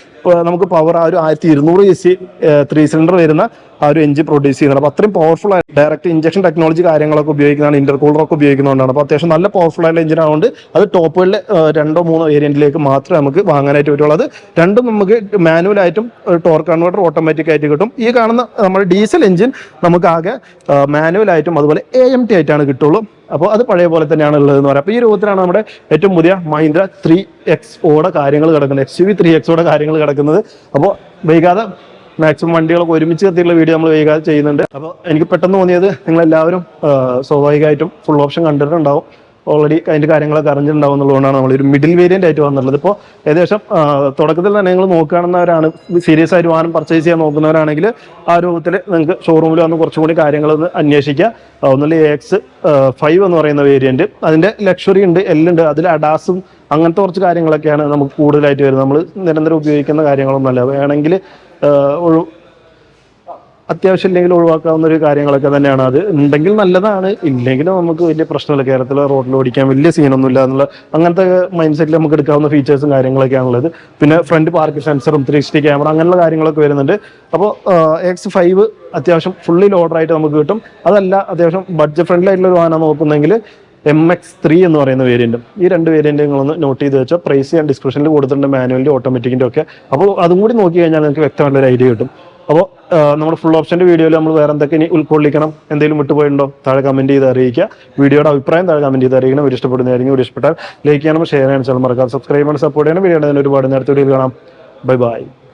നമുക്ക് പവർ ആ ഒരു ആയിരത്തി ഇരുന്നൂറ് എ സി ത്രീ സിലിണ്ടർ വരുന്ന ആ ഒരു എഞ്ചിൻ പ്രൊഡ്യൂസ് ചെയ്യുന്നുണ്ട്. അപ്പോൾ അത്രയും പവർഫുൾ ആയിട്ട് ഡയറക്റ്റ് ഇഞ്ചക്ഷൻ ടെക്നോളജി കാര്യങ്ങളൊക്കെ ഉപയോഗിക്കുന്നതാണ് ഇന്റർകൂളറൊക്കെ ഉപയോഗിക്കുന്നതുകൊണ്ടാണ്. അപ്പോൾ അത്യാവശ്യം നല്ല പവർഫുൾ ആയിട്ടുള്ള എഞ്ചിൻ ആയതുകൊണ്ട് അത് ടോപ്പുകളിലെ രണ്ടോ മൂന്നോ വേരിയന്റിലേക്ക് മാത്രമേ നമുക്ക് വാങ്ങാനായിട്ട് പറ്റുള്ളൂ. അത് രണ്ടും നമുക്ക് മാനുവൽ ആയിട്ടും ടോർക്ക് കൺവേർട്ടർ ഓട്ടോമാറ്റിക് ആയിട്ട് കിട്ടും. ഈ കാണുന്ന നമ്മുടെ ഡീസൽ എഞ്ചിൻ നമുക്ക് ആകെ മാനുവൽ ആയിട്ടും അതുപോലെ എ എം ടി ആയിട്ടാണ് കിട്ടുള്ളൂ. അപ്പോൾ അത് പഴയ പോലെ തന്നെയാണ് ഉള്ളതെന്ന് പറയാം. അപ്പോൾ ഈ രൂപത്തിലാണ് നമ്മുടെ ഏറ്റവും പുതിയ മഹീന്ദ്ര ത്രീ എക്സ് ഓടെ കാര്യങ്ങൾ കിടക്കുന്നത്. എക്സ് യു വി ത്രീ എക്സോടെ കാര്യങ്ങൾ കിടക്കുന്നത്. അപ്പോൾ വൈകാതെ മാക്സിമം വണ്ടികളൊക്കെ ഒരുമിച്ച് എത്തിയുള്ള വീഡിയോ നമ്മൾ വൈകാതെ ചെയ്യുന്നുണ്ട്. അപ്പോൾ എനിക്ക് പെട്ടെന്ന് തോന്നിയത് നിങ്ങളെല്ലാവരും സ്വാഭാവികമായിട്ടും ഫുൾ ഓപ്ഷൻ കണ്ടിട്ടുണ്ടാവും. ഓൾറെഡി അതിന്റെ കാര്യങ്ങളൊക്കെ അറിഞ്ഞിട്ടുണ്ടാവും എന്നുള്ളതുകൊണ്ടാണ് ഒരു മിഡിൽ വേരിയന്റ് ആയിട്ട് വന്നിട്ടുള്ളത്. ഇപ്പോൾ ഏകദേശം തുടക്കത്തിൽ തന്നെ നിങ്ങൾ നോക്കുകയാണെന്നവരാണ്. സീരിയസ് ആയിട്ട് വാഹനം പർച്ചേസ് ചെയ്യാൻ നോക്കുന്നവരാണെങ്കിൽ ആ രൂപത്തിൽ നിങ്ങൾക്ക് ഷോറൂമിൽ വന്ന് കുറച്ചും കൂടി കാര്യങ്ങളൊന്ന് അന്വേഷിക്കുക എ എക്സ് ഫൈവ് എന്ന് പറയുന്ന വേരിയന്റ് അതിന്റെ ലക്ഷറി ഉണ്ട് എല്ലുണ്ട് അതിൽ അഡാസും അങ്ങനത്തെ കുറച്ച് കാര്യങ്ങളൊക്കെയാണ് നമുക്ക് കൂടുതലായിട്ട് വരുന്നത്. നമ്മൾ നിരന്തരം ഉപയോഗിക്കുന്ന കാര്യങ്ങളൊന്നുമല്ല. വേണമെങ്കിൽ ഒരു അത്യാവശ്യം ഇല്ലെങ്കിൽ ഒഴിവാക്കാവുന്ന ഒരു കാര്യങ്ങളൊക്കെ തന്നെയാണ്. അത് ഉണ്ടെങ്കിൽ നല്ലതാണ്. ഇല്ലെങ്കിൽ നമുക്ക് വലിയ പ്രശ്നമില്ല. കേരളത്തിലെ റോഡിൽ ഓടിക്കാൻ വലിയ സീനൊന്നും ഇല്ല എന്നുള്ള അങ്ങനത്തെ മൈൻഡ് സെറ്റിൽ നമുക്ക് എടുക്കാവുന്ന ഫീച്ചേഴ്സും കാര്യങ്ങളൊക്കെയാണുള്ളത്. പിന്നെ ഫ്രണ്ട് പാർക്ക് സെൻസറും ത്രീ സിക്സ്റ്റി ക്യാമറ അങ്ങനെയുള്ള കാര്യങ്ങളൊക്കെ വരുന്നുണ്ട്. അപ്പോൾ എക്സ് ഫൈവ് അത്യാവശ്യം ഫുള്ളി ലോഡറായിട്ട് നമുക്ക് കിട്ടും. അതല്ല അത്യാവശ്യം ബഡ്ജറ്റ് ഫ്രണ്ട്ലി ആയിട്ടുള്ള ഒരു വാഹനം നോക്കുന്നെങ്കിൽ എം എക്സ് ത്രീ എന്ന് പറയുന്ന വേരിയന്റും ഈ രണ്ട് വേരിയന്റ് നിങ്ങളൊന്ന് നോട്ട് ചെയ്ത് വെച്ചാൽ പ്രൈസ് ഞാൻ ഡിസ്ക്രിപ്ഷനിൽ കൊടുത്തിട്ടുണ്ട് മാനുവലിന്റെ ഓട്ടോമാറ്റിക്കിന്റെ ഒക്കെ. അപ്പോൾ അതും കൂടി നോക്കി കഴിഞ്ഞാൽ നിങ്ങൾക്ക് വ്യക്തമായിട്ടുള്ള ഒരു ഐഡിയ കിട്ടും. അപ്പോൾ നമ്മുടെ ഫുൾ ഓപ്ഷന്റെ വീഡിയോയിൽ നമ്മൾ വേറെ എന്തൊക്കെ ഇനി ഉൾക്കൊള്ളിക്കണം എന്തെങ്കിലും വിട്ടുപോയിട്ടുണ്ടോ താഴെ കമന്റ് ചെയ്ത് അറിയിക്കുക. വീഡിയോയുടെ അഭിപ്രായം താഴെ കമന്റ് ചെയ്ത് അറിയിക്കണം. വീഡിയോ ഇഷ്ടപ്പെടുന്നതായിരിക്കും ഒരു ഇഷ്ടപ്പെട്ടാൽ ലൈക്ക് ചെയ്യണം ഷെയർ ചെയ്യണം ചാനൽ മറക്കാതെ സബ്സ്ക്രൈബ് ചെയ്യണം സപ്പോർട്ട് ചെയ്യണം. വീഡിയോ ഒരുപാട് നേരത്തെ വീഡിയോയിൽ കാണാം. Bye bye